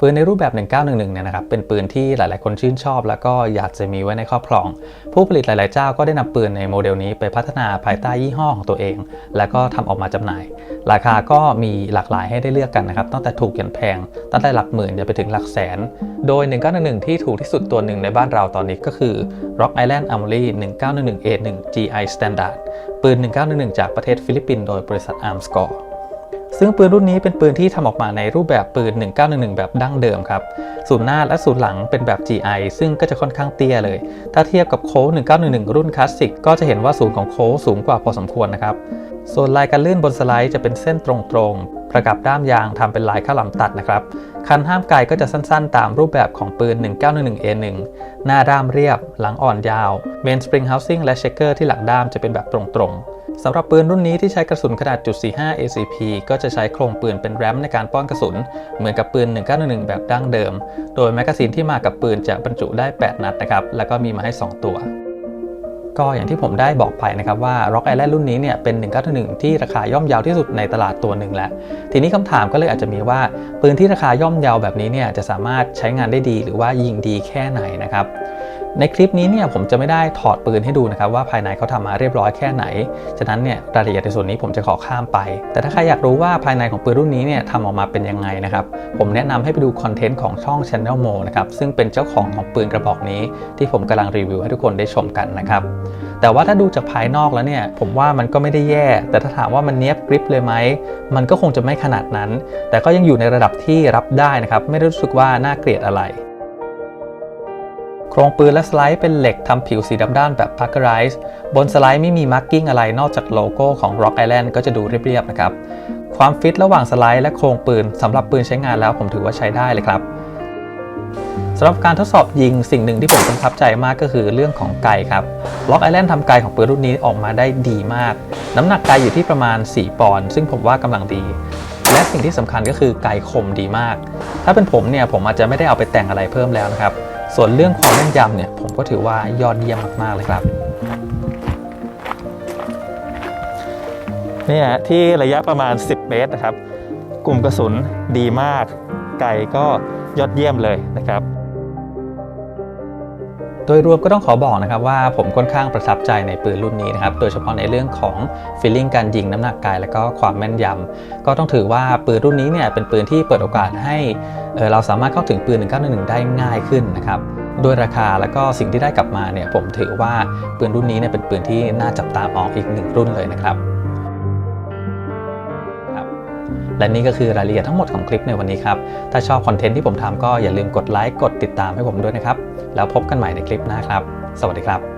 ปืนในรูปแบบ 1911 เนี่ยนะครับ เป็นปืนที่หลายๆ คนชื่นชอบ แล้วก็อยากจะมีไว้ในครอบครอง ผู้ผลิตหลายๆ เจ้าก็ได้นำปืนในโมเดลนี้ไปพัฒนาภายใต้ยี่ห้อของตัวเอง แล้วก็ทำออกมาจำหน่าย ราคาก็มีหลากหลายให้ได้เลือกกันนะครับ ตั้งแต่ถูกยันแพง ตั้งแต่หลักหมื่นจนไปถึงหลักแสน โดย 1911 ที่ถูกที่สุดตัวหนึ่งในบ้านเราตอนนี้ก็คือ Rock Island Armory 1911A1 GI Standard ปืน 1911 จากประเทศฟิลิปปินส์โดยบริษัท Armscor ซึ่งปืนรุ่นนี้เป็นปืนที่ทำออกมาในรูปแบบปืน 1911 แบบดั้งเดิมครับศูนหน้าและศูนหลังเป็นแบบ GI ซึ่งก็จะค่อนข้างเตี้ยเลย ถ้าเทียบกับโค้ด1911 รุ่นคลาสสิกก็จะเห็นว่าศูนของโค้ดสูงกว่าพอสมควรนะครับ ส่วนลายการลื่นบนสไลด์จะเป็นเส้นตรงๆ ประกับด้ามยางทำเป็นลายข้าวหลามตัดนะครับ คันห้ามไกลก็จะสั้นๆ ตามรูปแบบของปืน 1911A1 หน้าด้ามเรียบ หลังอ่อนยาว เมนสปริงเฮาซิ่งและเชคเกอร์ที่หลังด้ามจะเป็นแบบตรงๆ สำหรับปืนรุ่นนี้ที่ใช้กระสุนขนาดจุด45 ACP ก็จะใช้โครงปืนเป็นแรมในการป้อนกระสุน เหมือนกับปืน 1911 แบบดั้งเดิม โดยแมกกาซีนที่มากับปืนจะบรรจุได้ 8 นัดนะครับ แล้วก็มีมาให้ 2 ตัว ก็อย่างที่ผมได้บอกไปนะครับว่า Rock Island รุ่นนี้เนี่ยเป็น 1911 ที่ราคาย่อมเยาวที่สุดในตลาดตัวหนึ่งแล้ว ทีนี้คำถามก็เลยอาจจะมีว่าปืนที่ราคาย่อมเยาวแบบนี้เนี่ยจะสามารถใช้งานได้ดีหรือว่ายิงดีแค่ไหนนะครับ ในคลิปนี้เนี่ยผมจะไม่ได้ถอดปืนให้ดูนะครับว่าภายในเขาทำมาเรียบร้อยแค่ไหน ฉะนั้นเนี่ยรายละเอียดในส่วนนี้ผมจะขอข้ามไป แต่ถ้าใครอยากรู้ว่าภายในของปืนรุ่นนี้เนี่ยทำออกมาเป็นยังไงนะครับ ผมแนะนำให้ไปดูคอนเทนต์ของช่อง Channel Mo นะครับซึ่งเป็นเจ้าของของปืนกระบอกนี้ ที่ผมกำลังรีวิวให้ทุกคนได้ชมกันนะครับแต่ว่าถ้าดูจากภายนอกแล้วเนี่ยผมว่ามันก็ไม่ได้แย่ แต่ถ้าถามว่ามันเนี้ยบกริปเลยไหมมันก็คงจะไม่ขนาดนั้น แต่ก็ยังอยู่ในระดับที่รับได้นะครับไม่ได้รู้สึกว่าน่าเกลียดอะไร รงปืนและสไลด์เป็นเหล็กทำผิวสีดำด้านแบบ Parkerize บนสไลด์ไม่มีมาร์กิ้งอะไรนอกจากโลโก้ของ Rock Island ก็จะดูเรียบๆนะครับ ความฟิตระหว่างสไลด์และโครงปืนสำหรับปืนใช้งานแล้วผมถือว่าใช้ได้เลยครับสำหรับการทดสอบยิงสิ่งหนึ่งที่ผมประทับใจมากก็คือเรื่องของไกครับ Rock Island ทำไกของปืนรุ่นนี้ออกมาได้ดีมาก น้ำหนักไกอยู่ที่ประมาณ 4 ปอนด์ซึ่งผมว่ากำลังดี และสิ่งที่สำคัญก็คือไกคมดีมาก ถ้าเป็นผมเนี่ยผมอาจจะไม่ได้เอาไปแต่งอะไรเพิ่มแล้วนะครับ ส่วนเรื่องความแม่นยำเนี่ยผมก็ถือว่ายอดเยี่ยมมาก ๆ เลยครับเนี่ยที่ระยะประมาณ 10 เมตรนะครับ กลุ่มกระสุนดีมาก ไก่ก็ยอดเยี่ยมเลยนะครับ โดยรวมก็ต้องขอบอกนะครับว่าผมค่อนข้างประทับใจในปืนรุ่นนี้นะครับ โดยเฉพาะในเรื่องของ feeling การยิงน้ำหนักกาย และก็ความแม่นยำ ก็ต้องถือว่าปืนรุ่นนี้เนี่ยเป็นปืนที่เปิดโอกาสให้เอ่อเราสามารถเข้าถึงปืน 1911 ได้ง่ายขึ้นนะครับด้วยราคาและก็สิ่งที่ได้กลับมาเนี่ยผมถือว่าปืนรุ่นนี้เนี่ยเป็นปืนที่น่าจับตามองอีกหนึ่งรุ่นเลยนะครับ และนี่ก็คือรายละเอียดทั้งหมดของคลิปในวันนี้ครับ ถ้าชอบคอนเทนต์ที่ผมทำก็อย่าลืมกดไลค์กดติดตามให้ผมด้วยนะครับ แล้วพบกันใหม่ในคลิปหน้าครับ สวัสดีครับ